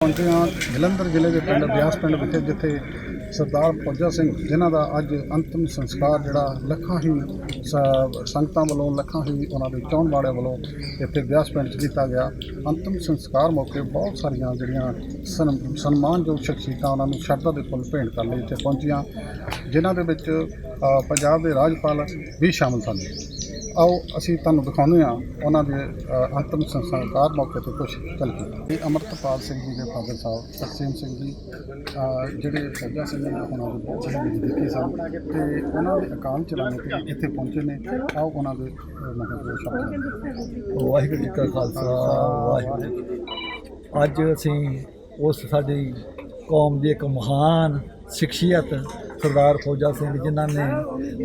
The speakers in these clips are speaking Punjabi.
ਪਹੁੰਚੇ ਹਾਂ ਜਲੰਧਰ ਜ਼ਿਲ੍ਹੇ ਦੇ ਪਿੰਡ ਬਿਆਸ ਪਿੰਡ ਵਿਖੇ ਜਿੱਥੇ ਸਰਦਾਰ ਫੌਜਾ ਸਿੰਘ, ਜਿਨ੍ਹਾਂ ਦਾ ਅੱਜ ਅੰਤਿਮ ਸੰਸਕਾਰ ਜਿਹੜਾ ਲੱਖਾਂ ਹੀ ਸ- ਸੰਗਤਾਂ ਵੱਲੋਂ, ਲੱਖਾਂ ਹੀ ਉਹਨਾਂ ਦੇ ਚਾਹਣ ਵਾਲਿਆਂ ਵੱਲੋਂ ਇੱਥੇ ਬਿਆਸ ਪਿੰਡ 'ਚ ਕੀਤਾ ਗਿਆ। ਅੰਤਿਮ ਸੰਸਕਾਰ ਮੌਕੇ ਬਹੁਤ ਸਾਰੀਆਂ ਜਿਹੜੀਆਂ ਸਨ- ਸਨਮਾਨਯੋਗ ਸ਼ਖਸੀਅਤਾਂ ਉਹਨਾਂ ਨੂੰ ਸ਼ਰਧਾ ਦੇ ਫੁੱਲ ਭੇਂਟ ਕਰਨ ਲਈ ਇੱਥੇ ਪਹੁੰਚੀਆਂ, ਜਿਨ੍ਹਾਂ ਦੇ ਵਿੱਚ ਪੰਜਾਬ ਦੇ ਰਾਜਪਾਲ ਵੀ ਸ਼ਾਮਲ ਸਨ। ਆਓ, ਅਸੀਂ ਤੁਹਾਨੂੰ ਦਿਖਾਉਂਦੇ ਹਾਂ ਉਹਨਾਂ ਦੇ ਅੰਤਮ ਸੰਸਕਾਰ ਮੌਕੇ ਤੇ ਕੁਝ ਝਲਕੀਆਂ ਇਹ ਅਮਰਤਪਾਲ ਸਿੰਘ ਜੀ ਦੇ ਫਾਦਰ ਸਾਹਿਬ, ਤਰਸੇਮ ਸਿੰਘ ਜੀ ਜਿਹੜੇ ਫੌਜਾ ਸਿੰਘ ਨੇ ਉਹਨਾਂ ਦੇ ਬਹੁਤ ਨਜ਼ਦੀਕੀ ਸਨ ਤੇ ਉਹਨਾਂ ਦੇ ਅਕਾਲ ਚਲਾਣੇ ਤੇ ਇੱਥੇ ਪਹੁੰਚੇ ਨੇ। ਆਓ, ਉਹਨਾਂ ਦੇ ਮਤਲਬ ਸ਼ਬਦ ਵਾਹਿਗੁਰੂ ਜੀ ਕਾ ਖਾਲਸਾ, ਵਾਹਿਗੁਰੂ ਜੀ ਅੱਜ ਅਸੀਂ ਉਸ ਸਾਡੀ ਕੌਮ ਦੀ ਇੱਕ ਮਹਾਨ ਸ਼ਖਸੀਅਤ ਸਰਦਾਰ ਫੌਜਾ ਸਿੰਘ ਜਿਨ੍ਹਾਂ ਨੇ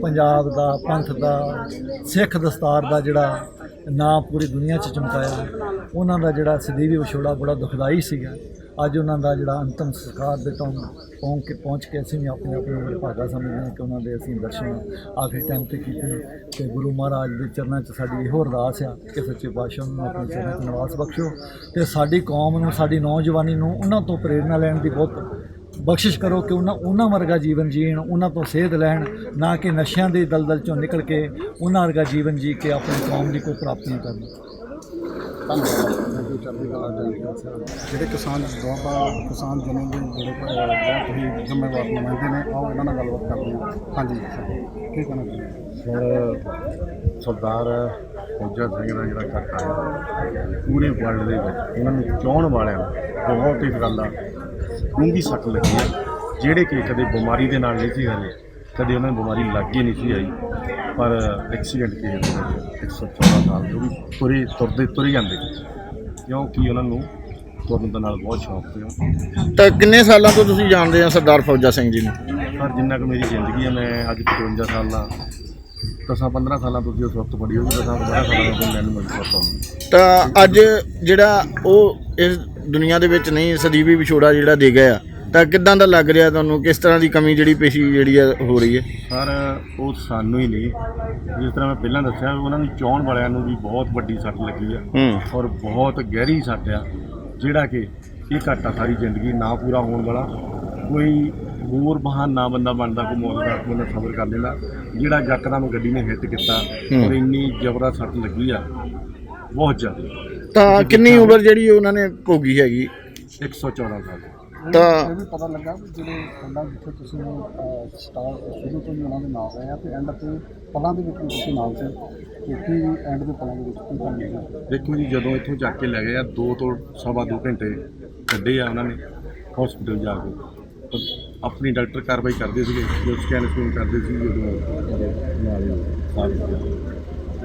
ਪੰਜਾਬ ਦਾ, ਪੰਥ ਦਾ, ਸਿੱਖ ਦਸਤਾਰ ਦਾ ਜਿਹੜਾ ਨਾਂ ਪੂਰੀ ਦੁਨੀਆ 'ਚ ਚਮਕਾਇਆ। ਉਹਨਾਂ ਦਾ ਜਿਹੜਾ ਸਦੀਵੀ ਵਿਛੋੜਾ ਬੜਾ ਦੁਖਦਾਈ ਸੀਗਾ। ਅੱਜ ਉਹਨਾਂ ਦਾ ਜਿਹੜਾ ਅੰਤਮ ਸੰਸਕਾਰ ਦੇ ਤੋਂ ਪਹੁੰਚ ਕੇ ਪਹੁੰਚ ਕੇ ਅਸੀਂ ਵੀ ਆਪਣੇ ਆਪਣੇ ਭਾਗਾ ਸਮਝਦੇ ਹਾਂ ਕਿ ਉਹਨਾਂ ਦੇ ਅਸੀਂ ਦਰਸ਼ਨ ਆਖਰੀ ਟਾਈਮ ਤੇ ਕੀਤੇ ਤੇ ਗੁਰੂ ਮਹਾਰਾਜ ਦੇ ਚਰਨਾਂ 'ਚ ਸਾਡੀ ਇਹੋ ਅਰਦਾਸ ਆ ਕਿ ਸੱਚੇ ਪਾਤਸ਼ਾਹ ਨੂੰ ਆਪਣੇ ਚਰਨਾਂ 'ਚ ਨਿਵਾਸ ਬਖਸ਼ੋ ਤੇ ਸਾਡੀ ਕੌਮ ਨੂੰ, ਸਾਡੀ ਨੌਜਵਾਨੀ ਨੂੰ ਉਹਨਾਂ ਤੋਂ ਪ੍ਰੇਰਣਾ ਲੈਣ ਦੀ ਬਹੁਤ ਬਖਸ਼ਿਸ਼ ਕਰੋ ਕਿ ਉਹਨਾਂ ਉਹਨਾਂ ਵਰਗਾ ਜੀਵਨ ਜੀਣ ਉਹਨਾਂ ਤੋਂ ਸੇਧ ਲੈਣ ਨਾ ਕਿ ਨਸ਼ਿਆਂ ਦੇ ਦਲਦਲ ਚੋਂ ਨਿਕਲ ਕੇ ਉਹਨਾਂ ਵਰਗਾ ਜੀਵਨ ਜੀ ਕੇ ਆਪਣੀ ਕੌਮ ਦੀ ਕੋਈ ਪ੍ਰਾਪਤੀ ਕਰਨ। ਜਿਹੜੇ ਕਿਸਾਨ ਦੁਆਬਾ ਕਿਸਾਨ ਜਨਮ ਦੇ ਜਿਹੜੇ ਬਹੁਤ ਹੀ ਜ਼ਿੰਮੇਵਾਰ ਨੁਮਾਇੰਦੇ ਨੇ ਆਓ ਇਹਨਾਂ ਨਾਲ ਗੱਲਬਾਤ ਕਰਦੇ ਹਾਂ। ਹਾਂਜੀ ਸਰ ਕੀ ਕਹਿਣਾ ਚਾਹੁੰਦੇ ਸਰ ਸਰਦਾਰ ਫੌਜਾ ਸਿੰਘ ਦਾ ਜਿਹੜਾ ਹੈ ਪੂਰੇ ਵਰਲਡ ਦੇ ਵਿੱਚ ਉਹਨਾਂ ਨੂੰ ਚਾਹਣ ਵਾਲਿਆਂ ਬਹੁਤ ਹੀ ਗੱਲ ਦਾ ਡੂੰਘੀ ਸੱਟ ਲੱਗੀ ਹੈ। ਜਿਹੜੇ ਕਿ ਕਦੇ ਬਿਮਾਰੀ ਦੇ ਨਾਲ ਨਹੀਂ ਸੀ ਹਲੇ ਕਦੇ ਉਹਨਾਂ ਨੂੰ ਬਿਮਾਰੀ ਲੱਗ ਹੀ ਨਹੀਂ ਸੀ ਆਈ ਪਰ ਐਕਸੀਡੈਂਟ ਕੇ 114 ਸਾਲ ਜੋ ਵੀ ਤੁਰੇ ਤੁਰਦੇ ਤੁਰ ਜਾਂਦੇ। ਕਿਉਂਕਿ ਉਹਨਾਂ ਨੂੰ ਤੁਰਨ ਦੇ ਨਾਲ ਬਹੁਤ ਸ਼ੌਕ ਸੀ ਤਾਂ ਕਿੰਨੇ ਸਾਲਾਂ ਤੋਂ ਤੁਸੀਂ ਜਾਣਦੇ ਆ ਸਰਦਾਰ ਫੌਜਾ ਸਿੰਘ ਜੀ ਨੂੰ? ਪਰ ਜਿੰਨਾ ਕੁ ਮੇਰੀ ਜ਼ਿੰਦਗੀ ਹੈ ਮੈਂ ਅੱਜ 55 ਸਾਲ ਦਾ। ਦਸਾਂ 15 ਸਾਲਾਂ ਤੋਂ ਜੀ ਸੁਰਤ ਬੜੀ ਹੋਈ ਦਸਾਂ 15 ਸਾਲਾਂ ਤੋਂ ਮੈਨੂੰ ਮਿਲ ਆਉਂਦੀ ਤਾਂ ਅੱਜ ਜਿਹੜਾ ਉਹ ਇਸ ਦੁਨੀਆ ਦੇ ਵਿੱਚ ਨਹੀਂ ਸਦੀਵੀ ਵਿਛੋੜਾ ਜਿਹੜਾ ਦੇ ਗਿਆ। ਤਾਂ ਕਿੱਦਾਂ ਦਾ ਲੱਗ ਰਿਹਾ ਤੁਹਾਨੂੰ? ਕਿਸ ਤਰ੍ਹਾਂ ਦੀ ਕਮੀ ਜਿਹੜੀ ਪੇਸ਼ੀ ਜਿਹੜੀ ਆ ਹੋ ਰਹੀ ਹੈ? ਸਰ ਉਹ ਸਾਨੂੰ ਹੀ ਨਹੀਂ। ਜਿਸ ਤਰ੍ਹਾਂ ਮੈਂ ਪਹਿਲਾਂ ਦੱਸਿਆ ਉਹਨਾਂ ਨੂੰ ਚਾਹਣ ਵਾਲਿਆਂ ਨੂੰ ਵੀ ਬਹੁਤ ਵੱਡੀ ਸੱਟ ਲੱਗੀ ਆ। ਹੂੰ। ਔਰ ਬਹੁਤ ਗਹਿਰੀ ਸੱਟ ਆ ਜਿਹੜਾ ਕਿ ਇਹ ਘਾਟਾ ਸਾਰੀ ਜ਼ਿੰਦਗੀ ਨਾ ਪੂਰਾ ਹੋਣ ਵਾਲਾ। ਕੋਈ ਹੋਰ ਬਹਾਨਾ ਬੰਦਾ ਬਣਦਾ ਕੋਈ ਮੌਤ ਦਾ ਬੰਦਾ ਸਬਰ ਕਰ ਲੈਂਦਾ ਜਿਹੜਾ ਯਕਦਮ ਗੱਡੀ ਨੇ ਹਿੱਟ ਕੀਤਾ ਹੂੰ। ਔਰ ਇੰਨੀ ਜ਼ਬਰਦਸਤ ਸੱਟ ਲੱਗੀ ਆ ਬਹੁਤ ਜ਼ਿਆਦਾ। ਤਾਂ ਕਿੰਨੀ ਉਮਰ ਜਿਹੜੀ ਉਹਨਾਂ ਨੇ ਭੋਗੀ ਹੈਗੀ? 114 ਸਾਲ। ਤਾਂ ਇਹ ਵੀ ਪਤਾ ਲੱਗਾ ਵੀ ਜਿਹੜੇ ਪਿੰਡਾਂ ਜਿੱਥੇ ਤੁਸੀਂ ਸਟਾਰ ਸ਼ੁਰੂ ਤੋਂ ਹੀ ਉਹਨਾਂ ਦੇ ਨਾਲ ਰਹੇ ਆ ਤੇ ਐਂਡ ਤੇ ਪਲਾਂ ਦੇ ਵਿੱਚ ਵੀ ਤੁਸੀਂ ਨਾਲ ਸੀ। ਤੇ ਕੀ ਐਂਡ ਦੇ ਪਲਾਂ ਦੇ ਵਿੱਚ ਕੀ ਤੁਹਾਨੂੰ ਮਿਲਿਆ? ਦੇਖੋ ਜੀ ਜਦੋਂ ਇੱਥੋਂ ਚੱਕ ਕੇ ਲੈ ਗਏ ਆ ਦੋ ਤੋਂ ਸਵਾ ਦੋ ਘੰਟੇ ਕੱਢੇ ਆ ਉਹਨਾਂ ਨੇ ਹਸਪੀਟਲ ਜਾ ਕੇ। ਆਪਣੀ ਡਾਕਟਰ ਕਾਰਵਾਈ ਕਰਦੇ ਸੀਗੇ ਜੋ ਸਕੈਨ ਸਕੂਨ ਕਰਦੇ ਸੀ ਜਦੋਂ ਉਹਦੇ ਨਾਲ ਹੀ ਸਾਹ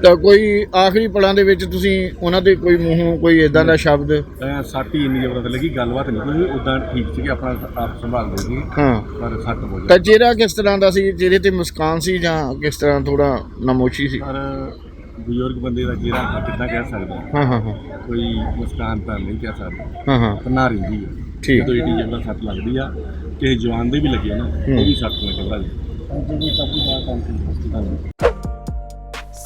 ਤਾਂ ਕੋਈ ਆਖਰੀ ਪਲਾਂ ਦੇ ਵਿੱਚ ਤੁਸੀਂ ਉਹਨਾਂ ਦੇ ਕੋਈ ਮੂੰਹੋਂ ਕੋਈ ਇਦਾਂ ਦਾ ਸ਼ਬਦ? ਐ ਸੱਟ ਹੀ ਇੰਨੀ ਜ਼ਬਰਦਸਤ ਲੱਗੀ ਗੱਲਬਾਤ ਨਹੀਂ ਕੋਈ ਉਦਾਂ ਠੀਕ ਸੀਗੇ ਆਪਣਾ ਆਪ ਸੰਭਾਲਦੇ ਸੀ ਹਾਂ। ਪਰ ਸੱਟ ਬਹੁਤ ਤਾਂ ਚਿਹਰਾ ਕਿਸ ਤਰ੍ਹਾਂ ਦਾ ਸੀ ਚਿਹਰੇ ਤੇ ਮੁਸਕਾਨ ਸੀ ਜਾਂ ਕਿਸ ਤਰ੍ਹਾਂ ਥੋੜਾ ਨਮੋਸ਼ੀ ਸੀ? ਪਰ ਬਜ਼ੁਰਗ ਬੰਦੇ ਦਾ ਚਿਹਰਾ ਆਪਾਂ ਕਿੱਦਾਂ ਕਹਿ ਸਕਦੇ ਹਾਂ? ਹਾਂ ਹਾਂ ਹਾਂ। ਕੋਈ ਮੁਸਕਾਨ ਤਾਂ ਨਹੀਂ ਕਹਿ ਸਕਦੇ। ਹਾਂ ਹਾਂ। ਪਨਾ ਰਹਿੰਦੀ ਹੈ ਠੀਕ। ਜਦੋਂ ਏਡੀ ਜਗ੍ਹਾ ਸੱਟ ਲੱਗਦੀ ਆ ਕਿਸੇ ਜਵਾਨ ਦੇ ਵੀ ਲੱਗੇ ਨਾ ਉਹ ਵੀ ਸੱਟ ਲੱਗ ਘਬਰਾ ਜੀ ਜੀ ਕਲਾ ਕਾਨਫਰੰਸ ਧੰਨਵਾਦ